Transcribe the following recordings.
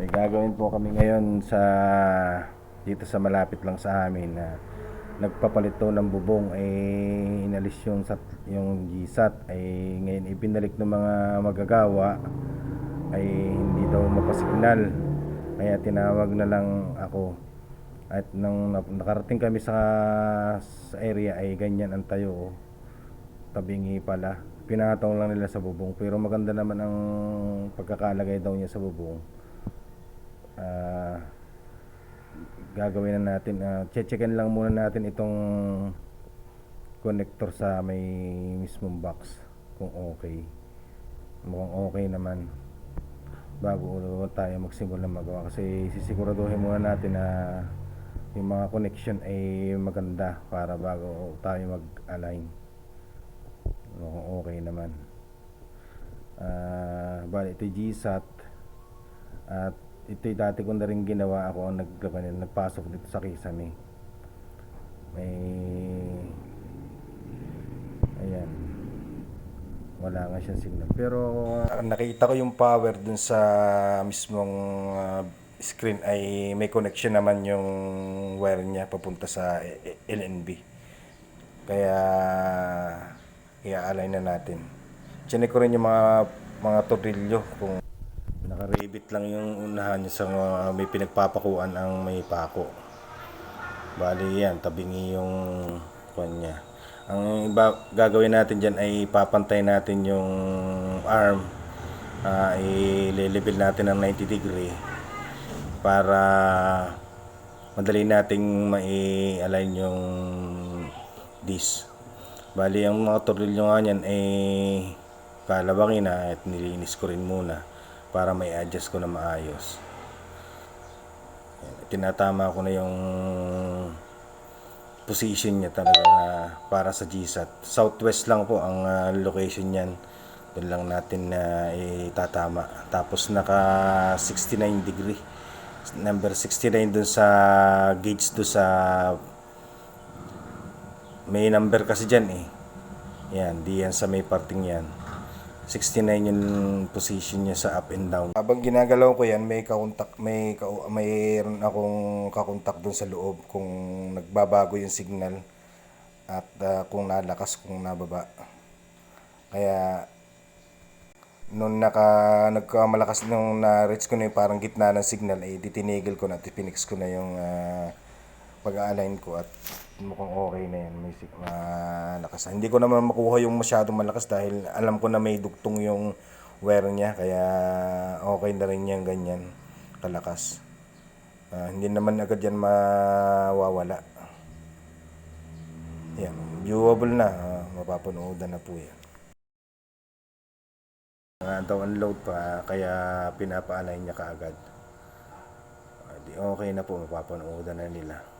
May gagawin po kami ngayon sa dito sa malapit lang sa amin na nagpapalit to ng bubong ay inalis yung sat, yung GSAT. Ay ngayon ibinalik ng mga magagawa ay hindi daw mapasignal. Kaya tinawag na lang ako. At nap- nakarating kami sa, sa area ay ganyan ang tayo tabingi pala. Pinatong lang nila sa bubong pero maganda naman ang pagkakalagay daw niya sa bubong gagawin na natin uh, checkin lang muna natin itong connector sa may mismong box kung okay. Mukhang okay naman. Bago tayo magsimula magawa kasi sisiguraduhin muna natin na yung mga connection ay maganda para bago tayo mag-align. Mukhang okay naman. Ah, bali ito GSAT at ito dati ko na rin ginawa. Ako ang naglaban nagpasok dito sa Kisame. May ayan. Wala nga siyang signal. Pero ah, nakita ko yung power dun sa mismong ah, screen. Ay may connection naman yung wire niya papunta sa LNB kaya i-align na natin. Chinek ko rin yung mga mga tornilyo kung Nakaribit lang yung unahan niya sa mga may pinagpapakuan ang may pako. Bali yan, tabingi yung kanya. Ang iba, gagawin natin dyan ay papantay natin yung arm. Uh, ililibel natin ng 90 degree para madali nating mai-align yung disc. Bali, ang mga tornilyo nga niyan ay kalabangin na at nilinis ko rin muna para may adjust ko na maayos. Tinatama ko na yung position niya talaga na para sa GSAT. Southwest lang po ang ah, location niyan. Doon lang natin na itatama. Tapos naka 69 degree. Number 69 dun sa gauge do sa may number kasi dyan eh. Yan, di yan sa may parting yan. 69 yung position niya sa up and down. Habang ginagalaw ko yan, may kakontak, may mayroon akong kakontak doon sa loob kung nagbabago yung signal at ah, kung nalakas kung nababa. Kaya nung naka nagkamalakas nung na-reach ko na yung parang gitna ng signal ay ditinigil ko na at pinix ko na yung ah, pag-align ko at mukhang okay na yan may malakas. Hindi ko naman makuha yung masyadong malakas dahil alam ko na may dugtong yung wire niya kaya okay na rin yan ganyan kalakas. Ah, hindi naman agad yan mawawala. Yan viewable na. Ah, mapapanoodan na po yan. Nga daw unload pa kaya pinapa-align niya kaagad. Ah, di okay na po mapapanoodan na nila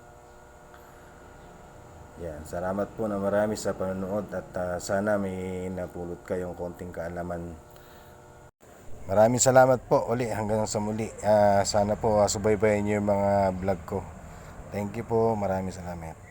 yan, salamat po na marami sa panonood at ah, sana may napulot kayong konting kaalaman. Maraming salamat po uli hanggang sa muli. Ah, sana po uh, subaybayan niyo yung mga vlog ko. Thank you po, maraming salamat.